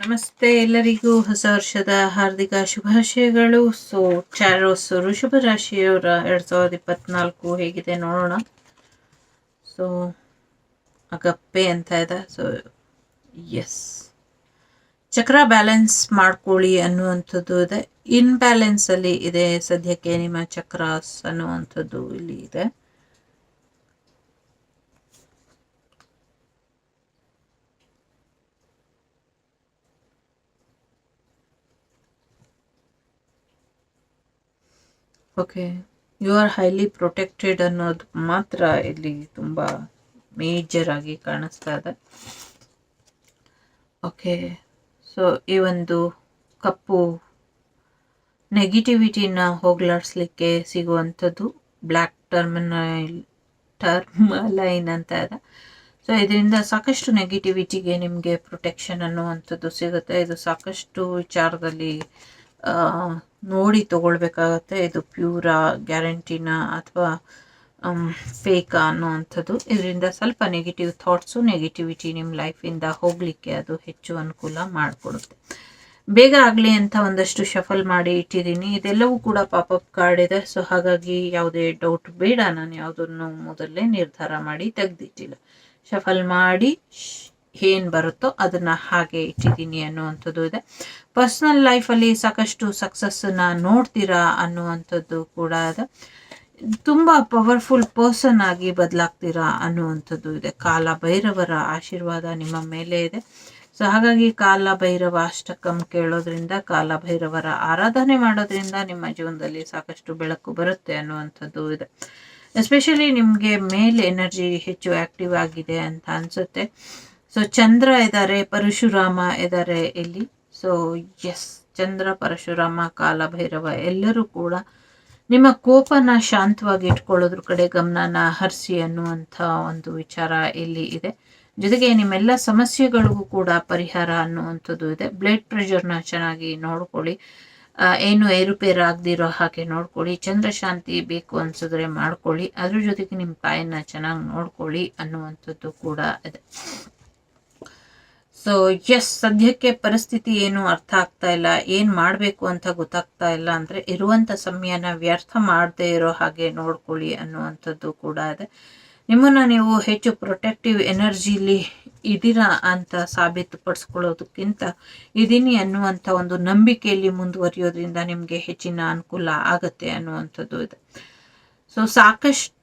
ನಮಸ್ತೆ ಎಲ್ಲರಿಗೂ ಹೊಸ ವರ್ಷದ ಹಾರ್ದಿಕ ಶುಭಾಶಯಗಳು. ಸೊ ಚಾರೋಸ್ ಋಷಭ ರಾಶಿಯವರ ಎರಡು ಸಾವಿರದ ಇಪ್ಪತ್ನಾಲ್ಕು ಹೇಗಿದೆ ನೋಡೋಣ. ಸೊ ಅಗಪ್ಪೆ ಅಂತ ಇದೆ. ಸೊ ಎಸ್ ಚಕ್ರ ಬ್ಯಾಲೆನ್ಸ್ ಮಾಡ್ಕೊಳ್ಳಿ ಅನ್ನುವಂಥದ್ದು ಇದೆ. ಇನ್ಬ್ಯಾಲೆನ್ಸ್ ಅಲ್ಲಿ ಇದೆ. ಸದ್ಯಕ್ಕೆ ನಿಮ್ಮ ಚಕ್ರಾಸ್ ಅನ್ನುವಂಥದ್ದು ಇಲ್ಲಿ ಇದೆ. Okay. You are highly protected ಅನ್ನೋದು ಮಾತ್ರ ಇಲ್ಲಿ ತುಂಬ ಮೇಜರ್ ಆಗಿ ಕಾಣಿಸ್ತಾ ಇದೆ. ಓಕೆ. ಸೊ ಈ ಒಂದು ಕಪ್ಪು ನೆಗೆಟಿವಿಟಿನ ಹೋಗ್ಲಾಡಿಸ್ಲಿಕ್ಕೆ ಸಿಗುವಂಥದ್ದು ಬ್ಲ್ಯಾಕ್ ಟರ್ಮಿನಲ್ ಟರ್ಮಲೈನ್ ಅಂತ ಇದೆ. ಸೊ ಇದರಿಂದ ಸಾಕಷ್ಟು ನೆಗೆಟಿವಿಟಿಗೆ ನಿಮಗೆ ಪ್ರೊಟೆಕ್ಷನ್ ಅನ್ನುವಂಥದ್ದು ಸಿಗುತ್ತೆ. ಇದು ಸಾಕಷ್ಟು ವಿಚಾರದಲ್ಲಿ ನೋಡಿ ತೊಗೊಳ್ಬೇಕಾಗತ್ತೆ. ಇದು ಪ್ಯೂರಾ ಗ್ಯಾರಂಟಿನ ಅಥವಾ ಫೇಕಾ ಅನ್ನುವಂಥದ್ದು. ಇದರಿಂದ ಸ್ವಲ್ಪ ನೆಗೆಟಿವ್ ಥಾಟ್ಸು ನೆಗೆಟಿವಿಟಿ ನಿಮ್ಮ ಲೈಫಿಂದ ಹೋಗಲಿಕ್ಕೆ ಅದು ಹೆಚ್ಚು ಅನುಕೂಲ ಮಾಡಿಕೊಡುತ್ತೆ. ಬೇಗ ಆಗಲಿ ಅಂತ ಒಂದಷ್ಟು ಶಫಲ್ ಮಾಡಿ ಇಟ್ಟಿದ್ದೀನಿ. ಇದೆಲ್ಲವೂ ಕೂಡ ಪಾಪಪ್ ಕಾರ್ಡ್ ಇದೆ. ಸೊ ಹಾಗಾಗಿ ಯಾವುದೇ ಡೌಟ್ ಬೇಡ. ನಾನು ಯಾವುದನ್ನು ಮೊದಲೇ ನಿರ್ಧಾರ ಮಾಡಿ ತೆಗೆದಿಟ್ಟಿಲ್ಲ. ಶಫಲ್ ಮಾಡಿ ಏನು ಬರುತ್ತೋ ಅದನ್ನ ಹಾಗೆ ಇಟ್ಟಿದ್ದೀನಿ ಅನ್ನುವಂಥದ್ದು ಇದೆ. ಪರ್ಸ್ನಲ್ ಲೈಫಲ್ಲಿ ಸಾಕಷ್ಟು ಸಕ್ಸಸ್ಸನ್ನ ನೋಡ್ತೀರಾ ಅನ್ನುವಂಥದ್ದು ಕೂಡ ಇದೆ. ತುಂಬ ಪವರ್ಫುಲ್ ಪರ್ಸನ್ ಆಗಿ ಬದಲಾಗ್ತೀರಾ ಅನ್ನುವಂಥದ್ದು ಇದೆ. ಕಾಲ ಭೈರವರ ಆಶೀರ್ವಾದ ನಿಮ್ಮ ಮೇಲೆ ಇದೆ. ಸೊ ಹಾಗಾಗಿ ಕಾಲ ಭೈರವ ಅಷ್ಟಕಂ ಕೇಳೋದ್ರಿಂದ ಕಾಲ ಭೈರವರ ಆರಾಧನೆ ಮಾಡೋದ್ರಿಂದ ನಿಮ್ಮ ಜೀವನದಲ್ಲಿ ಸಾಕಷ್ಟು ಬೆಳಕು ಬರುತ್ತೆ ಅನ್ನುವಂಥದ್ದು ಇದೆ. ಎಸ್ಪೆಷಲಿ ನಿಮಗೆ ಮೇಲ್ ಎನರ್ಜಿ ಹೆಚ್ಚು ಆಕ್ಟಿವ್ ಆಗಿದೆ ಅಂತ ಅನ್ಸುತ್ತೆ. ಸೊ ಚಂದ್ರ ಇದ್ದಾರೆ ಪರಶುರಾಮ ಇದ್ದಾರೆ ಇಲ್ಲಿ. ಸೊ ಎಸ್ ಚಂದ್ರ ಪರಶುರಾಮ ಕಾಲಭೈರವ ಎಲ್ಲರೂ ಕೂಡ ನಿಮ್ಮ ಕೋಪನ ಶಾಂತವಾಗಿ ಇಟ್ಕೊಳ್ಳೋದ್ರ ಕಡೆ ಗಮನನ ಹರಿಸಿ ಅನ್ನುವಂಥ ಒಂದು ವಿಚಾರ ಇಲ್ಲಿ ಇದೆ. ಜೊತೆಗೆ ನಿಮ್ಮೆಲ್ಲ ಸಮಸ್ಯೆಗಳಿಗೂ ಕೂಡ ಪರಿಹಾರ ಅನ್ನುವಂಥದ್ದು ಇದೆ. ಬ್ಲಡ್ ಪ್ರೆಷರ್ನ ಚೆನ್ನಾಗಿ ನೋಡ್ಕೊಳ್ಳಿ. ಏನು ಏರುಪೇರು ಆಗದಿರೋ ಹಾಗೆ ನೋಡ್ಕೊಳ್ಳಿ. ಚಂದ್ರ ಶಾಂತಿ ಬೇಕು ಅನ್ಸಿದ್ರೆ ಮಾಡ್ಕೊಳ್ಳಿ. ಅದ್ರ ಜೊತೆಗೆ ನಿಮ್ಮ ತಾಯಿನ ಚೆನ್ನಾಗಿ ನೋಡ್ಕೊಳ್ಳಿ ಅನ್ನುವಂಥದ್ದು ಕೂಡ ಇದೆ. ಸೊ ಎಸ್ ಸದ್ಯಕ್ಕೆ ಪರಿಸ್ಥಿತಿ ಏನು ಅರ್ಥ ಆಗ್ತಾ ಇಲ್ಲ, ಏನು ಮಾಡಬೇಕು ಅಂತ ಗೊತ್ತಾಗ್ತಾ ಇಲ್ಲ ಅಂದರೆ ಇರುವಂಥ ಸಮಯನ ವ್ಯರ್ಥ ಮಾಡದೇ ಇರೋ ಹಾಗೆ ನೋಡ್ಕೊಳ್ಳಿ ಅನ್ನುವಂಥದ್ದು ಕೂಡ ಇದೆ. ನಿಮ್ಮನ್ನು ನೀವು ಹೆಚ್ಚು ಪ್ರೊಟೆಕ್ಟಿವ್ ಎನರ್ಜಿಲಿ ಇದ್ದೀರಾ ಅಂತ ಸಾಬೀತುಪಡಿಸ್ಕೊಳ್ಳೋದಕ್ಕಿಂತ ಇದೀನಿ ಅನ್ನುವಂಥ ಒಂದು ನಂಬಿಕೆಯಲ್ಲಿ ಮುಂದುವರಿಯೋದ್ರಿಂದ ನಿಮಗೆ ಹೆಚ್ಚಿನ ಅನುಕೂಲ ಆಗುತ್ತೆ ಅನ್ನುವಂಥದ್ದು ಇದೆ. ಸೊ ಸಾಕಷ್ಟು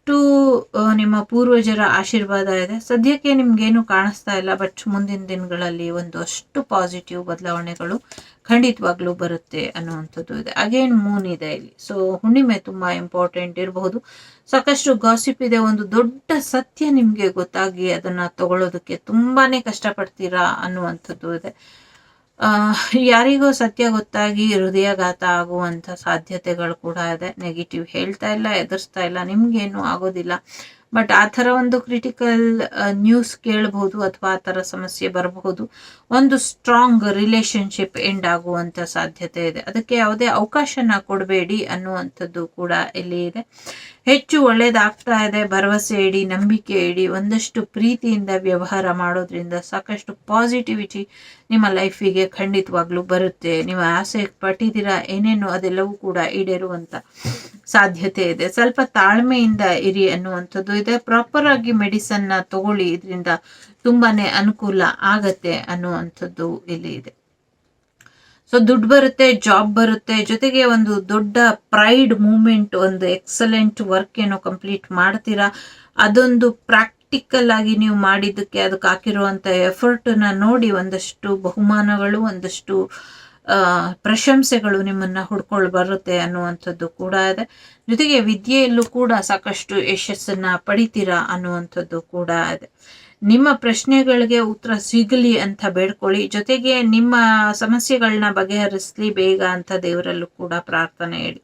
ನಿಮ್ಮ ಪೂರ್ವಜರ ಆಶೀರ್ವಾದ ಇದೆ. ಸದ್ಯಕ್ಕೆ ನಿಮ್ಗೇನು ಕಾಣಿಸ್ತಾ ಇಲ್ಲ ಬಟ್ ಮುಂದಿನ ದಿನಗಳಲ್ಲಿ ಒಂದಷ್ಟು ಪಾಸಿಟಿವ್ ಬದಲಾವಣೆಗಳು ಖಂಡಿತವಾಗ್ಲೂ ಬರುತ್ತೆ ಅನ್ನುವಂಥದ್ದು ಇದೆ. ಅಗೇನ್ ಮೂನ್ ಇದೆ ಇಲ್ಲಿ. ಸೊ ಹುಣ್ಣಿಮೆ ತುಂಬಾ ಇಂಪಾರ್ಟೆಂಟ್ ಇರಬಹುದು. ಸಾಕಷ್ಟು ಗಾಸಿಪ್ ಇದೆ. ಒಂದು ದೊಡ್ಡ ಸತ್ಯ ನಿಮ್ಗೆ ಗೊತ್ತಾಗಿ ಅದನ್ನ ತಗೊಳ್ಳೋದಕ್ಕೆ ತುಂಬಾನೇ ಕಷ್ಟಪಡ್ತೀರಾ ಅನ್ನುವಂಥದ್ದು ಇದೆ. ಯಾರಿಗೂ ಸತ್ಯ ಗೊತ್ತಾಗಿ ಹೃದಯಾಘಾತ ಆಗುವಂಥ ಸಾಧ್ಯತೆಗಳು ಕೂಡ ಇದೆ. ನೆಗೆಟಿವ್ ಹೇಳ್ತಾ ಇಲ್ಲ, ಎದುರಿಸ್ತಾ ಇಲ್ಲ, ನಿಮ್ಗೇನು ಆಗೋದಿಲ್ಲ. ಬಟ್ ಆ ಥರ ಒಂದು ಕ್ರಿಟಿಕಲ್ ನ್ಯೂಸ್ ಕೇಳಬಹುದು ಅಥವಾ ಆ ಥರ ಸಮಸ್ಯೆ ಬರಬಹುದು. ಒಂದು ಸ್ಟ್ರಾಂಗ್ ರಿಲೇಶನ್ಶಿಪ್ ಎಂಡ್ ಆಗುವಂಥ ಸಾಧ್ಯತೆ ಇದೆ. ಅದಕ್ಕೆ ಯಾವುದೇ ಅವಕಾಶನ ಕೊಡಬೇಡಿ ಅನ್ನುವಂಥದ್ದು ಕೂಡ ಇಲ್ಲಿ ಇದೆ. ಹೆಚ್ಚು ಒಳ್ಳೇದಾಗ್ತಾ ಇದೆ. ಭರವಸೆ ಇಡಿ, ನಂಬಿಕೆ ಇಡಿ, ಒಂದಷ್ಟು ಪ್ರೀತಿಯಿಂದ ವ್ಯವಹಾರ ಮಾಡೋದ್ರಿಂದ ಸಾಕಷ್ಟು ಪಾಸಿಟಿವಿಟಿ ನಿಮ್ಮ ಲೈಫಿಗೆ ಖಂಡಿತವಾಗ್ಲೂ ಬರುತ್ತೆ. ನೀವು ಆಸೆ ಪಟ್ಟಿದ್ದೀರಾ, ಏನೇನು ಅದೆಲ್ಲವೂ ಕೂಡ ಈಡೇರುವಂಥ ಸಾಧ್ಯತೆ ಇದೆ. ಸ್ವಲ್ಪ ತಾಳ್ಮೆಯಿಂದ ಇರಿ ಅನ್ನುವಂಥದ್ದು ಇದೆ. ಪ್ರಾಪರ್ ಆಗಿ ಮೆಡಿಸನ್ನ ತಗೊಳ್ಳಿ. ಇದರಿಂದ ತುಂಬಾನೇ ಅನುಕೂಲ ಆಗತ್ತೆ ಅನ್ನುವಂಥದ್ದು ಇಲ್ಲಿ ಇದೆ. ಸೊ ದುಡ್ಡು ಬರುತ್ತೆ ಜಾಬ್ ಬರುತ್ತೆ, ಜೊತೆಗೆ ಒಂದು ದೊಡ್ಡ ಪ್ರೈಡ್ ಮೂಮೆಂಟ್ ಒಂದು ಎಕ್ಸಲೆಂಟ್ ವರ್ಕ್ ಏನೋ ಕಂಪ್ಲೀಟ್ ಮಾಡ್ತೀರಾ? ಅದೊಂದು ಪ್ರಾಕ್ಟಿಕಲ್ ಆಗಿ ನೀವು ಮಾಡಿದ್ದಕ್ಕೆ ಅದಕ್ಕೆ ಹಾಕಿರುವಂಥ ಎಫರ್ಟನ್ನು ನೋಡಿ ಒಂದಷ್ಟು ಬಹುಮಾನಗಳು, ಒಂದಷ್ಟು ಪ್ರಶಂಸೆಗಳು ನಿಮ್ಮನ್ನ ಹುಡ್ಕೊಂಡು ಬರುತ್ತೆ ಅನ್ನುವಂಥದ್ದು ಕೂಡ ಇದೆ. ಜೊತೆಗೆ ವಿದ್ಯೆಯಲ್ಲೂ ಕೂಡ ಸಾಕಷ್ಟು ಯಶಸ್ಸನ್ನ ಪಡಿತೀರಾ ಅನ್ನುವಂಥದ್ದು ಕೂಡ ಇದೆ. ನಿಮ್ಮ ಪ್ರಶ್ನೆಗಳಿಗೆ ಉತ್ತರ ಸಿಗಲಿ ಅಂತ ಬೇಡ್ಕೊಳ್ಳಿ. ಜೊತೆಗೆ ನಿಮ್ಮ ಸಮಸ್ಯೆಗಳನ್ನ ಬಗೆಹರಿಸ್ಲಿ ಬೇಗ ಅಂತ ದೇವರಲ್ಲೂ ಕೂಡ ಪ್ರಾರ್ಥನೆ ಹೇಳಿ.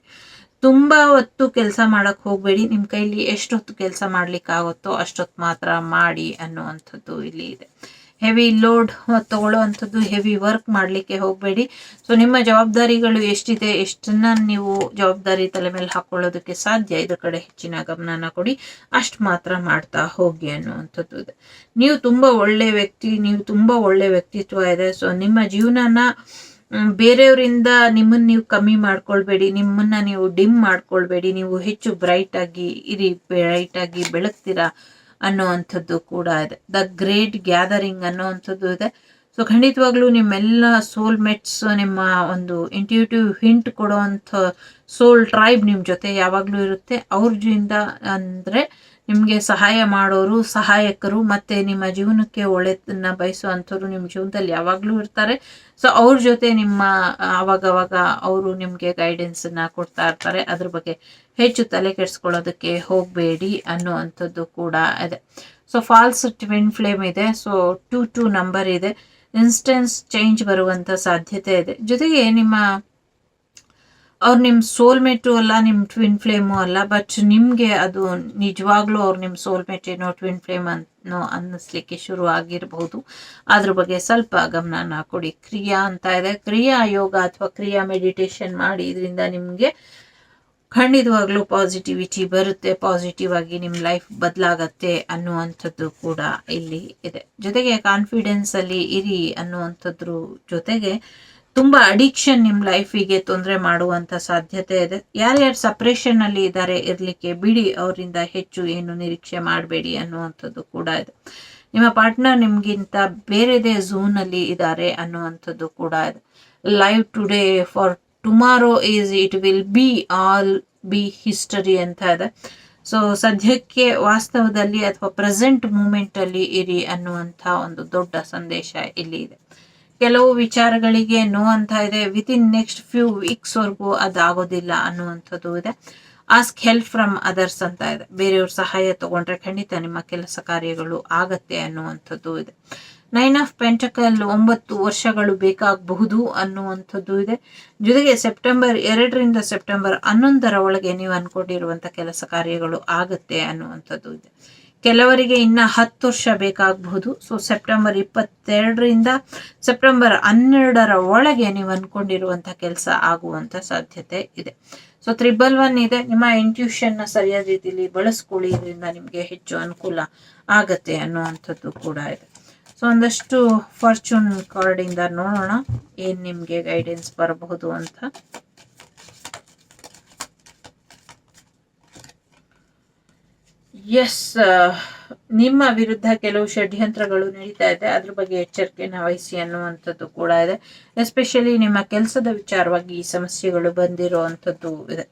ತುಂಬಾ ಹೊತ್ತು ಕೆಲಸ ಮಾಡಕ್ಕೆ ಹೋಗ್ಬೇಡಿ. ನಿಮ್ಮ ಕೈಲಿ ಎಷ್ಟೊತ್ತು ಕೆಲಸ ಮಾಡ್ಲಿಕ್ಕೆ ಆಗುತ್ತೋ ಅಷ್ಟೊತ್ತು ಮಾತ್ರ ಮಾಡಿ ಅನ್ನುವಂಥದ್ದು ಇಲ್ಲಿ ಇದೆ. ಹೆವಿ ಲೋಡ್ ತಗೊಳ್ಳೋವಂಥದ್ದು ಹೆವಿ ವರ್ಕ್ ಮಾಡಲಿಕ್ಕೆ ಹೋಗಬೇಡಿ. ಸೊ ನಿಮ್ಮ ಜವಾಬ್ದಾರಿಗಳು ಎಷ್ಟಿದೆ, ಎಷ್ಟನ್ನ ನೀವು ಜವಾಬ್ದಾರಿ ತಲೆ ಮೇಲೆ ಹಾಕೊಳ್ಳೋದಕ್ಕೆ ಸಾಧ್ಯ? ಇದ್ರ ಕಡೆ ಹೆಚ್ಚಿನ ಗಮನನ ಕೊಡಿ. ಅಷ್ಟು ಮಾತ್ರ ಮಾಡ್ತಾ ಹೋಗಿ ಅನ್ನುವಂಥದ್ದು ಇದೆ. ನೀವು ತುಂಬ ಒಳ್ಳೆ ವ್ಯಕ್ತಿ, ನೀವು ತುಂಬ ಒಳ್ಳೆ ವ್ಯಕ್ತಿತ್ವ ಇದೆ. ಸೊ ನಿಮ್ಮ ಜೀವನನ ಬೇರೆಯವರಿಂದ ನಿಮ್ಮನ್ನ ನೀವು ಕಮ್ಮಿ ಮಾಡ್ಕೊಳ್ಬೇಡಿ. ನಿಮ್ಮನ್ನ ನೀವು ಡಿಮ್ ಮಾಡ್ಕೊಳ್ಬೇಡಿ. ನೀವು ಹೆಚ್ಚು ಬ್ರೈಟ್ ಆಗಿ ಇರಿ ಬ್ರೈಟ್ ಆಗಿ ಬೆಳಗ್ತೀರಾ? ಅನ್ನೋವಂಥದ್ದು ಕೂಡ ಇದೆ. ದ ಗ್ರೇಟ್ ಗ್ಯಾದರಿಂಗ್ ಅನ್ನೋವಂಥದ್ದು ಇದೆ. ಸೊ ಖಂಡಿತವಾಗ್ಲೂ ನಿಮ್ಮೆಲ್ಲ ಸೋಲ್ಮೇಟ್ಸ್ ನಿಮ್ಮ ಒಂದು ಇಂಟ್ಯೂಟಿವ್ ಹಿಂಟ್ ಕೊಡುವಂಥ ಸೋಲ್ ಟ್ರೈಬ್ ನಿಮ್ಮ ಜೊತೆ ಯಾವಾಗಲೂ ಇರುತ್ತೆ. ಅವ್ರಿಂದ ಅಂದರೆ ನಿಮಗೆ ಸಹಾಯ ಮಾಡೋರು, ಸಹಾಯಕರು, ಮತ್ತು ನಿಮ್ಮ ಜೀವನಕ್ಕೆ ಒಳ್ಳೆಯದನ್ನು ಬಯಸುವಂಥವ್ರು ನಿಮ್ಮ ಜೀವನದಲ್ಲಿ ಯಾವಾಗಲೂ ಇರ್ತಾರೆ. ಸೊ ಅವ್ರ ಜೊತೆ ನಿಮ್ಮ ಆವಾಗವಾಗ ಅವರು ನಿಮಗೆ ಗೈಡೆನ್ಸನ್ನು ಕೊಡ್ತಾ ಇರ್ತಾರೆ. ಅದ್ರ ಬಗ್ಗೆ ಹೆಚ್ಚು ತಲೆ ಕೆಡಿಸ್ಕೊಳ್ಳೋದಕ್ಕೆ ಹೋಗಬೇಡಿ ಅನ್ನುವಂಥದ್ದು ಕೂಡ ಇದೆ. ಸೊ ಫಾಲ್ಸ್ ಟ್ವಿನ್ ಫ್ಲೇಮ್ ಇದೆ. ಸೊ ಟು ಟು ನಂಬರ್ ಇದೆ. ಇನ್ಸ್ಟೆನ್ಸ್ ಚೇಂಜ್ ಬರುವಂಥ ಸಾಧ್ಯತೆ ಇದೆ. ಜೊತೆಗೆ ನಿಮ್ಮ, ಅವ್ರು ನಿಮ್ಮ ಸೋಲ್ಮೇಟು ಅಲ್ಲ ನಿಮ್ಮ ಟ್ವಿನ್ ಫ್ಲೇಮು ಅಲ್ಲ ಬಟ್ ನಿಮಗೆ ಅದು ನಿಜವಾಗ್ಲೂ ಅವ್ರು ನಿಮ್ಮ ಸೋಲ್ಮೇಟ್ ಏನೋ ಟ್ವಿನ್ ಫ್ಲೇಮ್ ಅನ್ನೋ ಅನ್ನಿಸ್ಲಿಕ್ಕೆ ಶುರು ಆಗಿರಬಹುದು ಅದ್ರ ಬಗ್ಗೆ ಸ್ವಲ್ಪ ಗಮನನ ಕೊಡಿ. ಕ್ರಿಯಾ ಅಂತ ಇದೆ. ಕ್ರಿಯಾ ಯೋಗ ಅಥವಾ ಕ್ರಿಯಾ ಮೆಡಿಟೇಷನ್ ಮಾಡಿ, ಇದರಿಂದ ನಿಮಗೆ ಖಂಡಿತವಾಗ್ಲೂ ಪಾಸಿಟಿವಿಟಿ ಬರುತ್ತೆ ಪಾಸಿಟಿವ್ ಆಗಿ ನಿಮ್ಮ ಲೈಫ್ ಬದಲಾಗತ್ತೆ ಅನ್ನುವಂಥದ್ದು ಕೂಡ ಇಲ್ಲಿ ಇದೆ. ಜೊತೆಗೆ ಕಾನ್ಫಿಡೆನ್ಸ್ ಅಲ್ಲಿ ಇರಿ ಅನ್ನುವಂಥದ್ರ ಜೊತೆಗೆ ತುಂಬ ಅಡಿಕ್ಷನ್ ನಿಮ್ಮ ಲೈಫಿಗೆ ತೊಂದರೆ ಮಾಡುವಂಥ ಸಾಧ್ಯತೆ ಇದೆ. ಯಾರ್ಯಾರು ಸಪ್ರೇಷನ್ ಅಲ್ಲಿ ಇದ್ದಾರೆ ಇರಲಿಕ್ಕೆ ಬಿಡಿ, ಅವರಿಂದ ಹೆಚ್ಚು ಏನು ನಿರೀಕ್ಷೆ ಮಾಡಬೇಡಿ ಅನ್ನುವಂಥದ್ದು ಕೂಡ ಇದೆ. ನಿಮ್ಮ ಪಾರ್ಟ್ನರ್ ನಿಮ್ಗಿಂತ ಬೇರೆದೇ ಝೂನಲ್ಲಿ ಇದ್ದಾರೆ ಅನ್ನುವಂಥದ್ದು ಕೂಡ ಇದೆ. Live today for tomorrow is it will be all be history ಅಂತ ಇದೆ. ಸೊ ಸದ್ಯಕ್ಕೆ ವಾಸ್ತವದಲ್ಲಿ ಅಥವಾ ಪ್ರೆಸೆಂಟ್ ಮೂಮೆಂಟಲ್ಲಿ ಇರಿ ಅನ್ನುವಂಥ ಒಂದು ದೊಡ್ಡ ಸಂದೇಶ ಇಲ್ಲಿ ಇದೆ. ಕೆಲವು ವಿಚಾರಗಳಿಗೆ ನೋ ಅಂತ ಇದೆ. ವಿತ್ ನೆಕ್ಸ್ಟ್ ಫ್ಯೂ ವೀಕ್ಸ್ವರೆಗೂ ಅದಾಗೋದಿಲ್ಲ ಅನ್ನುವಂಥದ್ದು ಇದೆ. ಆಸ್ಕ್ ಹೆಲ್ಪ್ ಫ್ರಮ್ ಅದರ್ಸ್ ಅಂತ ಇದೆ. ಬೇರೆಯವ್ರ ಸಹಾಯ ತಗೊಂಡ್ರೆ ಖಂಡಿತ ನಿಮ್ಮ ಕೆಲಸ ಕಾರ್ಯಗಳು ಆಗತ್ತೆ ಅನ್ನುವಂಥದ್ದು ಇದೆ. ನೈನ್ ಆಫ್ ಪೆಂಟಕಲ್ ಒಂಬತ್ತು ವರ್ಷಗಳು ಬೇಕಾಗಬಹುದು ಅನ್ನುವಂಥದ್ದು ಇದೆ. ಜೊತೆಗೆ ಸೆಪ್ಟೆಂಬರ್ ಎರಡರಿಂದ ಸೆಪ್ಟೆಂಬರ್ ಹನ್ನೊಂದರ ಒಳಗೆ ನೀವು ಅನ್ಕೊಂಡಿರುವಂಥ ಕೆಲಸ ಕಾರ್ಯಗಳು ಆಗುತ್ತೆ ಅನ್ನುವಂಥದ್ದು ಇದೆ. ಕೆಲವರಿಗೆ ಇನ್ನ ಹತ್ತು ವರ್ಷ ಬೇಕಾಗಬಹುದು. ಸೊ ಸೆಪ್ಟೆಂಬರ್ ಇಪ್ಪತ್ತೆರಡರಿಂದ ಸೆಪ್ಟೆಂಬರ್ ಹನ್ನೆರಡರ ಒಳಗೆ ನೀವು ಅನ್ಕೊಂಡಿರುವಂಥ ಕೆಲಸ ಆಗುವಂಥ ಸಾಧ್ಯತೆ ಇದೆ. ಸೊ ತ್ರಿಬಲ್ ಒನ್ ಇದೆ. ನಿಮ್ಮ ಇಂಟ್ಯೂಷನ್ನ ಸರಿಯಾದ ರೀತಿಯಲ್ಲಿ ಬಳಸ್ಕೊಳ್ಳಿ. ಇದರಿಂದ ನಿಮಗೆ ಹೆಚ್ಚು ಅನುಕೂಲ ಆಗತ್ತೆ ಅನ್ನುವಂಥದ್ದು ಕೂಡ ಇದೆ. ಸೊ ಒಂದಷ್ಟು ಫಾರ್ಚೂನ್ ಕಾರ್ಡಿಂದ ನೋಡೋಣ. ಏನ್ ನಿಮ್ಗೆ ಗೈಡೆನ್ಸ್ ಬರಬಹುದು ಅಂತ. ಎಸ್ ನಿಮ್ಮ ವಿರುದ್ಧ ಕೆಲವು ಷಡ್ಯಂತ್ರಗಳು ನಡೀತಾ ಇದೆ. ಅದ್ರ ಬಗ್ಗೆ ಎಚ್ಚರಿಕೆನ ವಹಿಸಿ ಅನ್ನುವಂಥದ್ದು ಕೂಡ ಇದೆ. ಎಸ್ಪೆಷಲಿ ನಿಮ್ಮ ಕೆಲಸದ ವಿಚಾರವಾಗಿ ಈ ಸಮಸ್ಯೆಗಳು ಬಂದಿರುವಂಥದ್ದು ಇದೆ.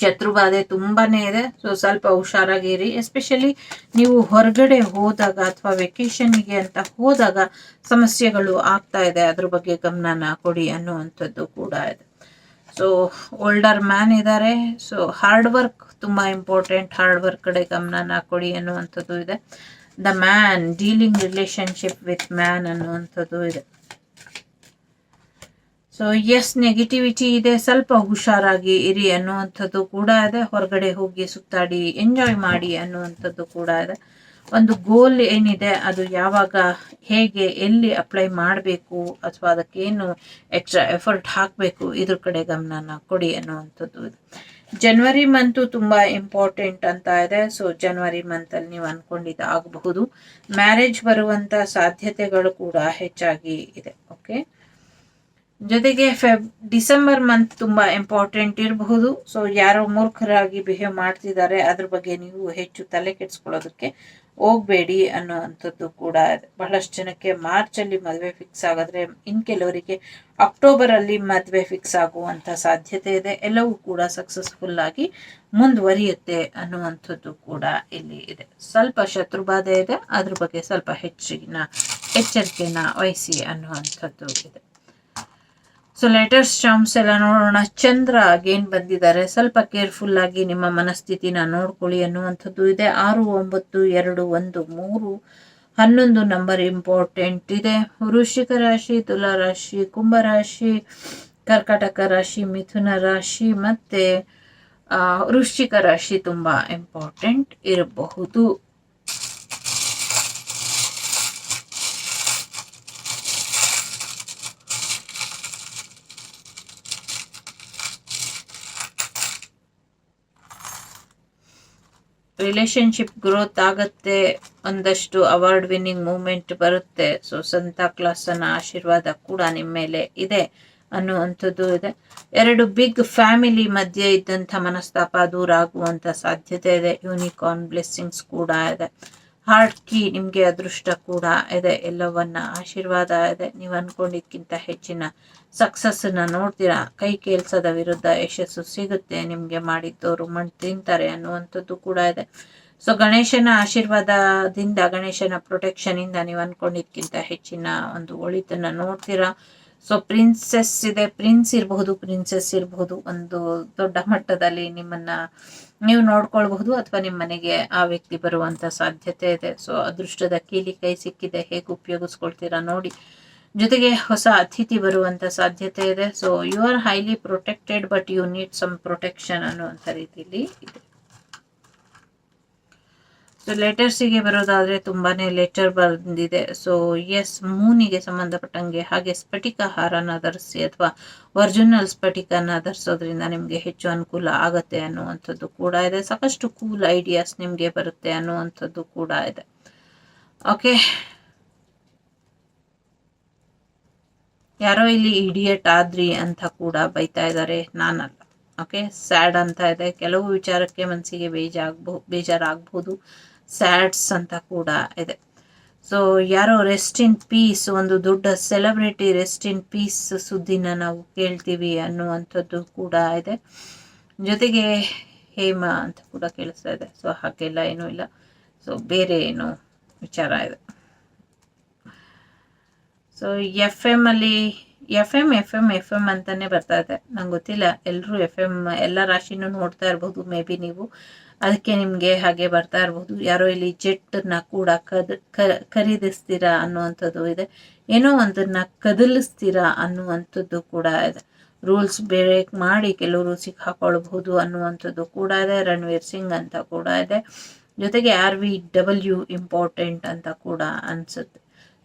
ಶತ್ರುಬಾಧೆ ತುಂಬಾನೇ ಇದೆ. ಸೊ ಸ್ವಲ್ಪ ಹುಷಾರಾಗಿರಿ. ಎಸ್ಪೆಷಲಿ ನೀವು ಹೊರಗಡೆ ಹೋದಾಗ ಅಥವಾ ವೆಕೇಶನ್ಗೆ ಅಂತ ಹೋದಾಗ ಸಮಸ್ಯೆಗಳು ಆಗ್ತಾ ಇದೆ. ಅದ್ರ ಬಗ್ಗೆ ಗಮನನ ಕೊಡಿ ಅನ್ನುವಂಥದ್ದು ಕೂಡ ಇದೆ. ಸೊ ಓಲ್ಡರ್ ಮ್ಯಾನ್ ಇದ್ದಾರೆ ಸೊ ಹಾರ್ಡ್ ವರ್ಕ್ ತುಂಬ ಇಂಪಾರ್ಟೆಂಟ್ ಹಾರ್ಡ್ ವರ್ಕ್ ಕಡೆ ಗಮನನ ಕೊಡಿ ಅನ್ನುವಂಥದ್ದು ಇದೆ. The man dealing relationship with man ಅನ್ನುವಂಥದ್ದು ಇದೆ. ಸೊ ಎಸ್ ನೆಗೆಟಿವಿಟಿ ಇದೆ. ಸ್ವಲ್ಪ ಹುಷಾರಾಗಿ ಇರಿ ಅನ್ನುವಂಥದ್ದು ಕೂಡ ಇದೆ. ಹೊರಗಡೆ ಹೋಗಿ ಸುತ್ತಾಡಿ ಎಂಜಾಯ್ ಮಾಡಿ ಅನ್ನುವಂಥದ್ದು ಕೂಡ ಇದೆ. ಒಂದು ಗೋಲ್ ಏನಿದೆ, ಅದು ಯಾವಾಗ, ಹೇಗೆ, ಎಲ್ಲಿ ಅಪ್ಲೈ ಮಾಡಬೇಕು, ಅಥವಾ ಅದಕ್ಕೇನು ಎಕ್ಸ್ಟ್ರಾ ಎಫರ್ಟ್ ಹಾಕಬೇಕು, ಇದ್ರ ಕಡೆ ಗಮನನ ಕೊಡಿ ಅನ್ನುವಂಥದ್ದು ಇದೆ. ಜನವರಿ ಮಂತು ತುಂಬ ಇಂಪಾರ್ಟೆಂಟ್ ಅಂತ ಇದೆ. ಸೊ ಜನವರಿ ಮಂತಲ್ಲಿ ನೀವು ಅನ್ಕೊಂಡಿದ್ದು ಆಗಬಹುದು. ಮ್ಯಾರೇಜ್ ಬರುವಂಥ ಸಾಧ್ಯತೆಗಳು ಕೂಡ ಹೆಚ್ಚಾಗಿ ಇದೆ. ಓಕೆ ಜೊತೆಗೆ ಫೆಬ್ ಡಿಸೆಂಬರ್ ಮಂತ್ ತುಂಬ ಇಂಪಾರ್ಟೆಂಟ್ ಇರಬಹುದು. ಸೊ ಯಾರೋ ಮೂರ್ಖರಾಗಿ ಬಿಹೇವ್ ಮಾಡ್ತಿದ್ದಾರೆ, ಅದ್ರ ಬಗ್ಗೆ ನೀವು ಹೆಚ್ಚು ತಲೆ ಕೆಡಿಸ್ಕೊಳ್ಳೋದಕ್ಕೆ ಹೋಗಬೇಡಿ ಅನ್ನುವಂಥದ್ದು ಕೂಡ ಬಹಳಷ್ಟು ಜನಕ್ಕೆ ಮಾರ್ಚ್ ಅಲ್ಲಿ ಮದುವೆ ಫಿಕ್ಸ್ ಆಗಿದ್ರೆ, ಇನ್ ಕೆಲವರಿಗೆ ಅಕ್ಟೋಬರ್ ಅಲ್ಲಿ ಮದುವೆ ಫಿಕ್ಸ್ ಆಗುವಂತ ಸಾಧ್ಯತೆ ಇದೆ. ಎಲ್ಲವೂ ಕೂಡ ಸಕ್ಸಸ್ಫುಲ್ ಆಗಿ ಮುಂದುವರಿಯುತ್ತೆ ಅನ್ನುವಂಥದ್ದು ಕೂಡ ಇಲ್ಲಿ ಇದೆ. ಸ್ವಲ್ಪ ಶತ್ರುಬಾಧೆ ಇದೆ, ಅದ್ರ ಬಗ್ಗೆ ಸ್ವಲ್ಪ ಹೆಚ್ಚಿನ ಎಚ್ಚರಿಕೆನ ವಹಿಸಿ ಅನ್ನುವಂಥದ್ದು ಇದೆ. ಸೊ ಲೇಟೆಸ್ಟ್ ಚಾಮ್ಸ್ ಎಲ್ಲ ನೋಡೋಣ. ಚಂದ್ರ ಅಗೇನ್ ಬಂದಿದ್ದಾರೆ? ಸ್ವಲ್ಪ ಕೇರ್ಫುಲ್ ಆಗಿ ನಿಮ್ಮ ಮನಸ್ಥಿತಿನ ನೋಡ್ಕೊಳ್ಳಿ ಅನ್ನುವಂಥದ್ದು ಇದೆ. ಆರು, ಒಂಬತ್ತು, ಎರಡು, ಒಂದು, ಮೂರು, ಹನ್ನೊಂದು ನಂಬರ್ ಇಂಪಾರ್ಟೆಂಟ್ ಇದೆ. ವೃಶ್ಚಿಕ ರಾಶಿ, ತುಲಾ ರಾಶಿ ಕುಂಭರಾಶಿ ಕರ್ಕಾಟಕ ರಾಶಿ, ಮಿಥುನ ರಾಶಿ, ಮತ್ತು ವೃಶ್ಚಿಕ ರಾಶಿ ತುಂಬ ಇಂಪಾರ್ಟೆಂಟ್ ಇರಬಹುದು. ರಿಲೇಶನ್ಶಿಪ್ ಗ್ರೋತ್ ಆಗುತ್ತೆ ಒಂದಷ್ಟು ಅವಾರ್ಡ್ ವಿನ್ನಿಂಗ್ ಮೂಮೆಂಟ್ ಬರುತ್ತೆ. ಸೊ ಸಂತಾ ಕ್ಲಾಸನ ಆಶೀರ್ವಾದ ಕೂಡ ನಿಮ್ಮ ಮೇಲೆ ಇದೆ ಅನ್ನುವಂಥದ್ದು ಇದೆ. ಎರಡು ಬಿಗ್ ಫ್ಯಾಮಿಲಿ ಮಧ್ಯೆ ಇದ್ದಂಥ ಮನಸ್ತಾಪ ದೂರ ಆಗುವಂಥ ಸಾಧ್ಯತೆ ಇದೆ. ಯೂನಿಕಾರ್ನ್ ಬ್ಲೆಸ್ಸಿಂಗ್ಸ್ ಕೂಡ ಇದೆ. ಹಾರ್ಟ್ ಕೀ ನಿಮಗೆ ಅದೃಷ್ಟ ಕೂಡ ಇದೆ, ಎಲ್ಲವನ್ನ ಆಶೀರ್ವಾದ ಇದೆ. ನೀವು ಅನ್ಕೊಂಡಿದ್ಕಿಂತ ಹೆಚ್ಚಿನ ಸಕ್ಸಸ್ಸನ್ನ ನೋಡ್ತೀರಾ? ಕೈ ಕೆಲಸದ ವಿರುದ್ಧ ಯಶಸ್ಸು ಸಿಗುತ್ತೆ. ನಿಮಗೆ ಮಾಡಿದ್ದವರು ಮಣ್ಣು ತಿಂತಾರೆ ಅನ್ನುವಂಥದ್ದು ಕೂಡ ಇದೆ. ಸೊ ಗಣೇಶನ ಆಶೀರ್ವಾದದಿಂದ, ಗಣೇಶನ ಪ್ರೊಟೆಕ್ಷನ್ ಇಂದ ನೀವು ಅನ್ಕೊಂಡಿದ್ಕಿಂತ ಹೆಚ್ಚಿನ ಒಂದು ಒಳಿತನ್ನ ನೋಡ್ತೀರಾ? ಸೊ ಪ್ರಿನ್ಸೆಸ್ ಇದೆ ಪ್ರಿನ್ಸ್ ಇರಬಹುದು ಪ್ರಿನ್ಸೆಸ್ ಇರಬಹುದು, ಒಂದು ದೊಡ್ಡ ಮಟ್ಟದಲ್ಲಿ ನಿಮ್ಮನ್ನ ನೀವು ನೋಡ್ಕೊಳ್ಬಹುದು ಅಥವಾ ನಿಮ್ಮ ಮನೆಗೆ ಆ ವ್ಯಕ್ತಿ ಬರುವಂತ ಸಾಧ್ಯತೆ ಇದೆ. ಸೊ ಅದೃಷ್ಟದ ಕೀಲಿ ಕೈ ಸಿಕ್ಕಿದೆ, ಹೇಗೆ ಉಪಯೋಗಿಸ್ಕೊಳ್ತೀರಾ ನೋಡಿ. ಜೊತೆಗೆ ಹೊಸ ಅತಿಥಿ ಬರುವಂತ ಸಾಧ್ಯತೆ ಇದೆ. So you are highly protected but you need some protection ಅನ್ನುವಂಥ ರೀತಿಯಲ್ಲಿ ಇದೆ. ಲೆಟರ್ಸಿಗೆ ಬರೋದಾದ್ರೆ ತುಂಬಾನೇ ಲೆಟರ್ ಬಂದಿದೆ. ಸೊ ಎಸ್ ಮೂನಿಗೆ ಸಂಬಂಧಪಟ್ಟಂಗೆ ಹಾಗೆ ಸ್ಫಟಿಕ ಹಾರನ ಧರಿಸಿ ಅಥವಾ ಒರಿಜಿನಲ್ ಸ್ಫಟಿಕನ ಧರಿಸೋದ್ರಿಂದ ನಿಮಗೆ ಹೆಚ್ಚು ಅನುಕೂಲ ಆಗತ್ತೆ ಅನ್ನುವಂಥದ್ದು ಕೂಡ ಇದೆ. ಸಾಕಷ್ಟು ಕೂಲ್ ಐಡಿಯಾಸ್ ನಿಮಗೆ ಬರುತ್ತೆ ಅನ್ನುವಂಥದ್ದು ಕೂಡ ಇದೆ. ಓಕೆ ಯಾರೋ ಇಲ್ಲಿ ಇಡಿಯಟ್ ಆದ್ರಿ ಅಂತ ಕೂಡ ಬೈತಾ ಇದ್ದಾರೆ ನಾನಲ್ಲ. ಓಕೆ ಸ್ಯಾಡ್ ಅಂತ ಇದೆ. ಕೆಲವು ವಿಚಾರಕ್ಕೆ ಮನಸ್ಸಿಗೆ ಬೇಜಾರಾಗ್ಬಹುದು ಬೇಜಾರಾಗಬಹುದು ಸ್ಯಾಡ್ಸ್ ಅಂತ ಕೂಡ ಇದೆ. ಸೊ ಯಾರೋ ರೆಸ್ಟ್ ಇನ್ ಪೀಸ್ ಒಂದು ದೊಡ್ಡ ಸೆಲೆಬ್ರಿಟಿ ರೆಸ್ಟ್ ಇನ್ ಪೀಸ್ ಸುದ್ದಿನ ನಾವು ಕೇಳ್ತೀವಿ ಅನ್ನುವಂಥದ್ದು ಕೂಡ ಇದೆ. ಜೊತೆಗೆ ಹೇಮ ಅಂತ ಕೂಡ ಕೇಳಿಸ್ತಾ ಇದೆ. ಸೊ ಹಾಗೆಲ್ಲ ಏನೂ ಇಲ್ಲ. ಸೊ ಬೇರೆ ಏನು ವಿಚಾರ ಇದೆ. ಸೊ ಎಫ್ ಎಂ ಅಲ್ಲಿ F M F M F M ಅಂತಾನೆ ಬರ್ತಾ ಇದೆ. ನಂಗೆ ಗೊತ್ತಿಲ್ಲ. ಎಲ್ಲರೂ ಎಫ್ ಎಂ ಎಲ್ಲ ರಾಶಿನೂ ನೋಡ್ತಾ ಇರ್ಬೋದು ಮೇ ಬಿ ನೀವು. ಅದಕ್ಕೆ ನಿಮಗೆ ಹಾಗೆ ಬರ್ತಾ ಇರ್ಬೋದು. ಯಾರೋ ಇಲ್ಲಿ ಜೆಟ್ನ ಕೂಡ ಕದ್ ಖರೀದಿಸ್ತೀರಾ ಅನ್ನುವಂಥದ್ದು ಇದೆ. ಏನೋ ಒಂದನ್ನ ಕದಲಿಸ್ತೀರಾ ಅನ್ನುವಂಥದ್ದು ಕೂಡ ಇದೆ. ರೂಲ್ಸ್ ಬ್ರೇಕ್ ಮಾಡಿ ಕೆಲವರು ಸಿಕ್ಕಾಕೊಳ್ಬಹುದು ಅನ್ನುವಂಥದ್ದು ಕೂಡ ಇದೆ. ರಣವೀರ್ ಸಿಂಗ್ ಅಂತ ಕೂಡ ಇದೆ. ಜೊತೆಗೆ ಆರ್ ವಿ ಡಬ್ಲ್ಯೂ ಇಂಪಾರ್ಟೆಂಟ್ ಅಂತ ಕೂಡ ಅನ್ಸುತ್ತೆ.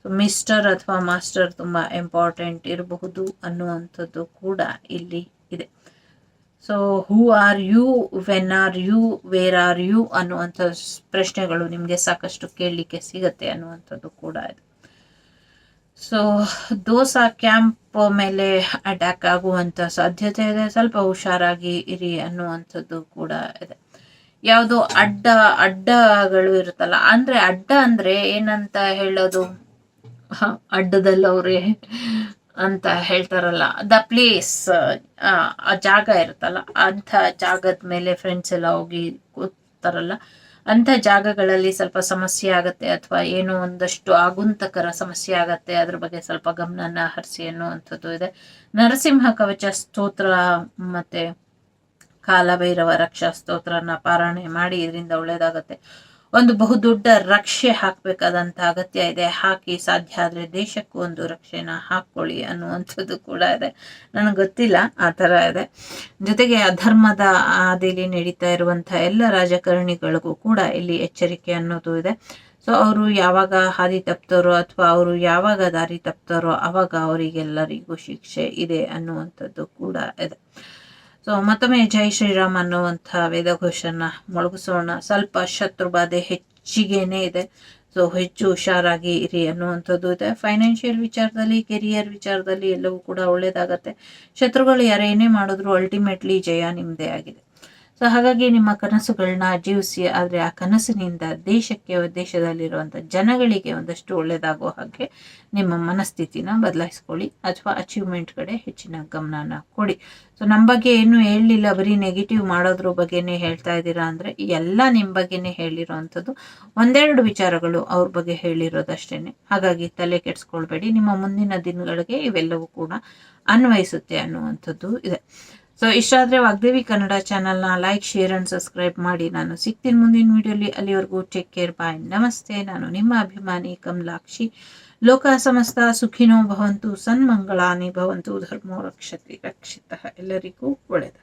ಮಿಸ್ಟರ್ ಅಥವಾ ಮಾಸ್ಟರ್ ತುಂಬ ಇಂಪಾರ್ಟೆಂಟ್ ಇರಬಹುದು ಅನ್ನುವಂಥದ್ದು ಕೂಡ ಇಲ್ಲಿ ಇದೆ. So who are you when are you where are you ಅನ್ನುವಂಥ ಪ್ರಶ್ನೆಗಳು ನಿಮಗೆ ಸಾಕಷ್ಟು ಕೇಳಲಿಕ್ಕೆ ಸಿಗತ್ತೆ ಅನ್ನುವಂಥದ್ದು ಕೂಡ ಇದೆ. ಸೊ ದೋಸಾ ಕ್ಯಾಂಪ್ ಮೇಲೆ ಅಟ್ಯಾಕ್ ಆಗುವಂಥ ಸಾಧ್ಯತೆ ಇದೆ. ಸ್ವಲ್ಪ ಹುಷಾರಾಗಿ ಇರಿ ಅನ್ನುವಂಥದ್ದು ಕೂಡ ಇದೆ. ಯಾವುದು ಅಡ್ಡ, ಅಡ್ಡಗಳು ಇರುತ್ತಲ್ಲ, ಅಂದ್ರೆ ಅಡ್ಡ ಅಂದ್ರೆ ಏನಂತ ಹೇಳೋದು? ಅಡ್ಡದಲ್ಲವ್ರೆ. ಅಂತ ಹೇಳ್ತಾರಲ್ಲ, ದ ಪ್ಲೇಸ್, ಆ ಜಾಗ ಇರುತ್ತಲ್ಲ, ಅಂಥ ಜಾಗದ ಮೇಲೆ ಫ್ರೆಂಡ್ಸ್ ಎಲ್ಲ ಹೋಗಿ ಕೂತಾರಲ್ಲ, ಅಂಥ ಜಾಗಗಳಲ್ಲಿ ಸ್ವಲ್ಪ ಸಮಸ್ಯೆ ಆಗತ್ತೆ ಅಥವಾ ಏನೋ ಒಂದಷ್ಟು ಆಗುಂತಕರ ಸಮಸ್ಯೆ ಆಗತ್ತೆ, ಅದ್ರ ಬಗ್ಗೆ ಸ್ವಲ್ಪ ಗಮನನ ಹರಿಸಿ ಅನ್ನುವಂಥದ್ದು ಇದೆ. ನರಸಿಂಹ ಕವಚ ಸ್ತೋತ್ರ ಮತ್ತೆ ಕಾಲಭೈರವ ರಕ್ಷಾ ಸ್ತೋತ್ರನ ಪಾರಾಯಣೆ ಮಾಡಿ ಇದರಿಂದ ಒಳ್ಳೇದಾಗತ್ತೆ. ಒಂದು ಬಹುದೊಡ್ಡ ರಕ್ಷೆ ಹಾಕಬೇಕಾದಂತ ಅಗತ್ಯ ಇದೆ. ಹಾಕಿ ಸಾಧ್ಯ ಆದರೆ ದೇಶಕ್ಕೂ ಒಂದು ರಕ್ಷೆನ ಹಾಕೊಳ್ಳಿ ಅನ್ನುವಂಥದ್ದು ಕೂಡ ಇದೆ. ನನಗೆ ಗೊತ್ತಿಲ್ಲ ಆ ಥರ ಇದೆ. ಜೊತೆಗೆ ಅಧರ್ಮದ ಆದಿಲಿ ನಡೀತಾ ಇರುವಂಥ ಎಲ್ಲ ರಾಜಕಾರಣಿಗಳಿಗೂ ಕೂಡ ಇಲ್ಲಿ ಎಚ್ಚರಿಕೆ ಅನ್ನೋದು ಇದೆ. ಸೊ ಅವರು ಯಾವಾಗ ಹಾದಿ ತಪ್ತಾರೋ ಅಥವಾ ಅವರು ಯಾವಾಗ ದಾರಿ ತಪ್ತಾರೋ ಅವಾಗ ಅವರಿಗೆಲ್ಲರಿಗೂ ಶಿಕ್ಷೆ ಇದೆ ಅನ್ನುವಂಥದ್ದು ಕೂಡ ಇದೆ. ಸೊ ಮತ್ತೊಮ್ಮೆ ಜೈ ಶ್ರೀರಾಮ್ ಅನ್ನುವಂಥ ವೇದಘೋಷನ ಮೊಳಗಿಸೋಣ. ಸ್ವಲ್ಪ ಶತ್ರು ಬಾಧೆ ಹೆಚ್ಚಿಗೆನೇ ಇದೆ. ಸೊ ಹೆಚ್ಚು ಹುಷಾರಾಗಿ ಇರಿ ಅನ್ನುವಂಥದ್ದು ಇದೆ. ಫೈನಾನ್ಷಿಯಲ್ ವಿಚಾರದಲ್ಲಿ ಕೆರಿಯರ್ ವಿಚಾರದಲ್ಲಿ ಎಲ್ಲವೂ ಕೂಡ ಒಳ್ಳೇದಾಗತ್ತೆ. ಶತ್ರುಗಳು ಯಾರೇನೇ ಮಾಡಿದ್ರು ಅಲ್ಟಿಮೇಟ್ಲಿ ಜಯ ನಿಮ್ಮದೇ ಆಗಿದೆ. ಸೊ ಹಾಗಾಗಿ ನಿಮ್ಮ ಕನಸುಗಳನ್ನ ಜೀವಿಸಿ, ಆದರೆ ಆ ಕನಸಿನಿಂದ ದೇಶಕ್ಕೆ ದೇಶದಲ್ಲಿರುವಂಥ ಜನಗಳಿಗೆ ಒಂದಷ್ಟು ಒಳ್ಳೆಯದಾಗೋ ಹಾಗೆ ನಿಮ್ಮ ಮನಸ್ಥಿತಿನ ಬದಲಾಯಿಸ್ಕೊಳ್ಳಿ, ಅಥವಾ ಅಚೀವ್ಮೆಂಟ್ ಕಡೆ ಹೆಚ್ಚಿನ ಗಮನನ ಕೊಡಿ. ಸೊ ನಮ್ಮ ಬಗ್ಗೆ ಏನು ಹೇಳಲಿಲ್ಲ, ಬರೀ ನೆಗೆಟಿವ್ ಮಾಡೋದ್ರ ಬಗ್ಗೆನೇ ಹೇಳ್ತಾ ಇದ್ದೀರಾ ಅಂದರೆ, ಎಲ್ಲ ನಿಮ್ಮ ಬಗ್ಗೆನೇ ಹೇಳಿರೋವಂಥದ್ದು ಒಂದೆರಡು ವಿಚಾರಗಳು ಅವ್ರ ಬಗ್ಗೆ ಹೇಳಿರೋದಷ್ಟೇ ಹಾಗಾಗಿ ತಲೆ ಕೆಡಿಸ್ಕೊಳ್ಬೇಡಿ, ನಿಮ್ಮ ಮುಂದಿನ ದಿನಗಳಿಗೆ ಇವೆಲ್ಲವೂ ಕೂಡ ಅನ್ವಯಿಸುತ್ತೆ ಅನ್ನುವಂಥದ್ದು ಇದೆ. ಸೊ ಇಷ್ಟ ಆದರೆ ವಾಗ್ದೇವಿ ಕನ್ನಡ ಚಾನಲ್ನ ಲೈಕ್ ಶೇರ್ ಅಂಡ್ ಸಬ್ಸ್ಕ್ರೈಬ್ ಮಾಡಿ. ನಾನು ಸಿಗ್ತೀನಿ ಮುಂದಿನ ವಿಡಿಯೋಲಿ ಅಲ್ಲಿವರೆಗೂ ಟೇಕ್ ಕೇರ್ ಬಾಯ್ ನಮಸ್ತೆ. ನಾನು ನಿಮ್ಮ ಅಭಿಮಾನಿ ಕಮಲಾಕ್ಷಿ. ಲೋಕ ಸಮಸ್ತ ಸುಖಿನೋ ಭವಂತು, ಸನ್ಮಂಗಳಾನಿ ಭವಂತು, ಧರ್ಮೋ ರಕ್ಷತಿ ರಕ್ಷಿತ. ಎಲ್ಲರಿಗೂ ಒಳ್ಳೆಯದು.